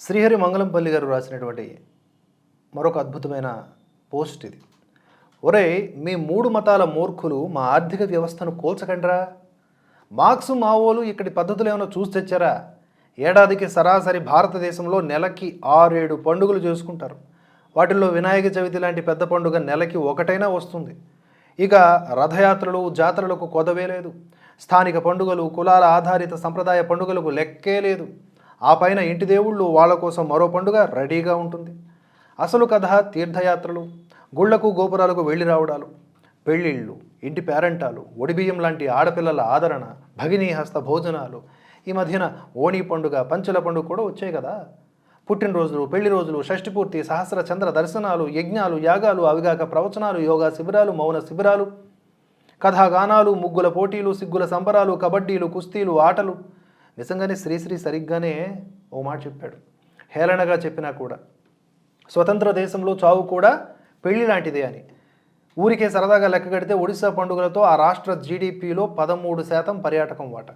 శ్రీహరి మంగళంపల్లి గారు రాసినటువంటి మరొక అద్భుతమైన పోస్ట్ ఇది. ఒరే మీ మూడు మతాల మూర్ఖులు మా ఆర్థిక వ్యవస్థను కోల్చకండ్రా? మార్క్స్ మావోలు ఇక్కడి పద్ధతులు ఏమైనా చూసి తెచ్చారా? ఏడాదికి సరాసరి భారతదేశంలో నెలకి ఆరేడు పండుగలు చేసుకుంటారు. వాటిల్లో వినాయక చవితి లాంటి పెద్ద పండుగ నెలకి ఒకటైనా వస్తుంది. ఇక రథయాత్రలు జాతరలకు కొదవే లేదు. స్థానిక పండుగలు కులాల ఆధారిత సంప్రదాయ పండుగలకు లెక్కే లేదు. ఆ పైన ఇంటి దేవుళ్ళు వాళ్ళ కోసం మరో పండుగ రెడీగా ఉంటుంది. అసలు కథ తీర్థయాత్రలు గుళ్ళకు గోపురాలకు వెళ్ళి రావడాలు పెళ్ళిళ్ళు ఇంటి పేరంటాలు ఒడిబియ్యం లాంటి ఆడపిల్లల ఆదరణ భగినీ హస్త భోజనాలు ఈ మధ్యన ఓణి పండుగ పంచుల పండుగ కూడా వచ్చాయి కదా. పుట్టినరోజులు పెళ్ళి రోజులు షష్టిపూర్తి సహస్ర చంద్ర దర్శనాలు యజ్ఞాలు యాగాలు అవిగాక ప్రవచనాలు యోగా శిబిరాలు మౌన శిబిరాలు కథాగానాలు ముగ్గుల పోటీలు సిగ్గుల సంబరాలు కబడ్డీలు కుస్తీలు ఆటలు నిజంగానే శ్రీశ్రీ సరిగ్గానే ఓ మాట చెప్పాడు. హేళనగా చెప్పినా కూడా స్వతంత్ర దేశంలో చావు కూడా పెళ్ళి లాంటిదే అని. ఊరికే సరదాగా లెక్క కడితే ఒడిశా పండుగలతో ఆ రాష్ట్ర జీడిపిలో పదమూడు శాతం పర్యాటకం వాట.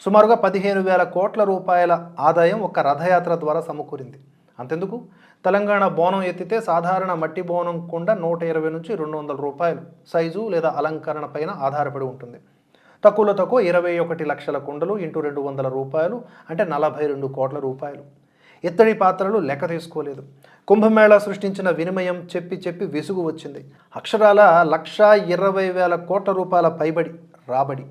సుమారుగా పదిహేను వేల కోట్ల రూపాయల ఆదాయం ఒక రథయాత్ర ద్వారా సమకూరింది. అంతెందుకు? తెలంగాణ బోనం ఎత్తితే సాధారణ మట్టి బోనం కుండ నూట ఇరవై నుంచి రెండు వందల రూపాయలు సైజు లేదా అలంకరణ పైన ఆధారపడి ఉంటుంది. తక్కువలో తక్కువ ఇరవై ఒకటి లక్షల కుండలు ఇంటూ రెండు వందల రూపాయలు అంటే నలభై రెండు కోట్ల రూపాయలు. ఇత్తడి పాత్రలు లెక్క తీసుకోలేదు. కుంభమేళా సృష్టించిన వినిమయం చెప్పి చెప్పి విసుగు వచ్చింది. అక్షరాల లక్షా ఇరవై వేల కోట్ల రూపాయల పైబడి రాబడి.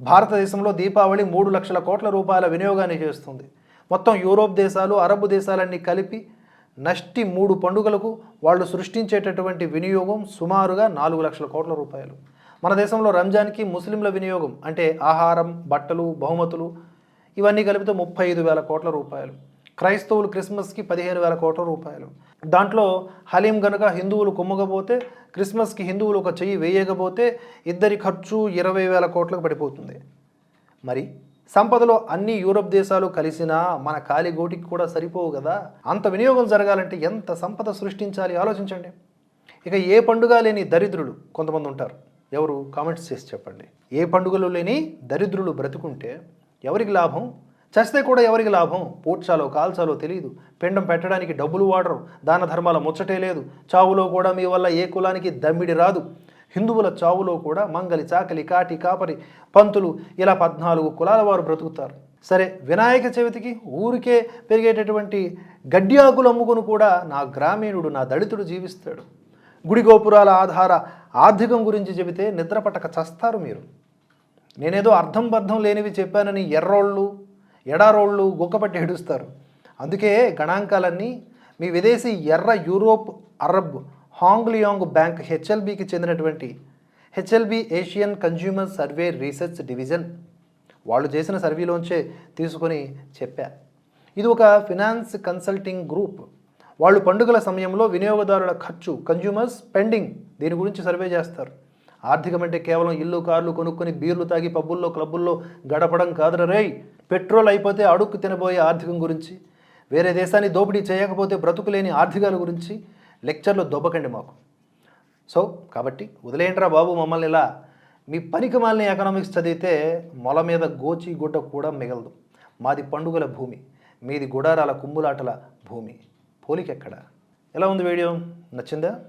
భారతదేశంలో దీపావళి మూడు లక్షల కోట్ల రూపాయల వినియోగాన్ని చేస్తుంది. మొత్తం యూరోప్ దేశాలు అరబ్ దేశాలన్నీ కలిపి నష్టి మూడు పండుగలకు వాళ్ళు సృష్టించేటటువంటి వినియోగం సుమారుగా నాలుగు లక్షల కోట్ల రూపాయలు. మన దేశంలో రంజాన్కి ముస్లింల వినియోగం అంటే ఆహారం బట్టలు బహుమతులు ఇవన్నీ కలిపితే ముప్పై ఐదు వేల కోట్ల రూపాయలు. క్రైస్తవులు క్రిస్మస్కి పదిహేను వేల కోట్ల రూపాయలు. దాంట్లో హలీం గనుక హిందువులు కుమ్మకపోతే క్రిస్మస్కి హిందువులు ఒక చెయ్యి వేయకపోతే ఇద్దరి ఖర్చు ఇరవై వేల కోట్లకు పడిపోతుంది. మరి సంపదలో అన్ని యూరప్ దేశాలు కలిసినా మన కాలిగోటికి కూడా సరిపోవు కదా? అంత వినియోగం జరగాలంటే ఎంత సంపద సృష్టించాలి? ఆలోచించండి. ఇక ఏ పండుగ లేని దరిద్రులు కొంతమంది ఉంటారు. ఎవరు కామెంట్స్ చేసి చెప్పండి. ఏ పండుగలు లేని దరిద్రులు బ్రతుకుంటే ఎవరికి లాభం? చస్తే కూడా ఎవరికి లాభం? పూడ్చాలో కాల్చాలో తెలియదు పిండం పెట్టడానికి డబ్బులు వాడరు. దాన ధర్మాల ముచ్చటే లేదు. చావులో కూడా మీ వల్ల ఏ కులానికి దమ్మిడి రాదు. హిందువుల చావులో కూడా మంగలి చాకలి కాటి కాపరి పంతులు ఇలా పద్నాలుగు కులాల వారు బ్రతుకుతారు. సరే వినాయక చవితికి ఊరికే పెరిగేటటువంటి గడ్డి ఆకులు అమ్ముకుని కూడా నా గ్రామీణుడు నా దళితుడు జీవిస్తాడు. గుడి గోపురాల ఆధార ఆర్థికం గురించి చెబితే నిద్ర పట్టక చస్తారు మీరు. నేనేదో అర్థం బద్ధం లేనివి చెప్పానని ఎర్రోళ్ళు ఎడారోళ్ళు గుక్కపట్టి ఏడుస్తారు. అందుకే గణాంకాలన్నీ మీ విదేశీ ఎర్ర Europe Arab Hong Leong bank హెచ్ఎల్బికి చెందినటువంటి HLB Asian consumer survey research division వాళ్ళు చేసిన సర్వేలోంచే తీసుకొని చెప్పా. ఇది ఒక ఫినాన్స్ కన్సల్టింగ్ గ్రూప్. వాళ్ళు పండుగల సమయంలో వినియోగదారుల ఖర్చు కన్జ్యూమర్స్ స్పెండింగ్ దీని గురించి సర్వే చేస్తారు. ఆర్థికం అంటే కేవలం ఇల్లు కార్లు కొనుక్కొని బీర్లు తాగి పబ్బుల్లో క్లబ్బుల్లో గడపడం కాదురా రేయ్. పెట్రోల్ అయిపోతే అడుక్కు తినబోయే ఆర్థికం గురించి వేరే దేశాన్ని దోపిడీ చేయకపోతే బ్రతుకులేని ఆర్థికాల గురించి లెక్చర్లు దొబ్బకండి మాకు. సో కాబట్టి వదిలేయండిరా బాబు మమ్మల్ని ఇలా. మీ పనికి మాలిన ఎకనామిక్స్ చదివితే మొల మీద గోచి గుడ్డ కూడా మిగలదు. మాది పండుగల భూమి మీది గుడారాల కుమ్ములాటల భూమి. పోలికెక్కడ? ఎలా ఉంది వీడియో? నచ్చిందా?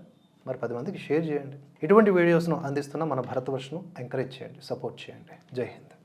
మరి పది మందికి షేర్ చేయండి. ఇటువంటి వీడియోస్ను అందిస్తున్న మన భరతవర్షను ఎంకరేజ్ చేయండి సపోర్ట్ చేయండి. జై హింద్.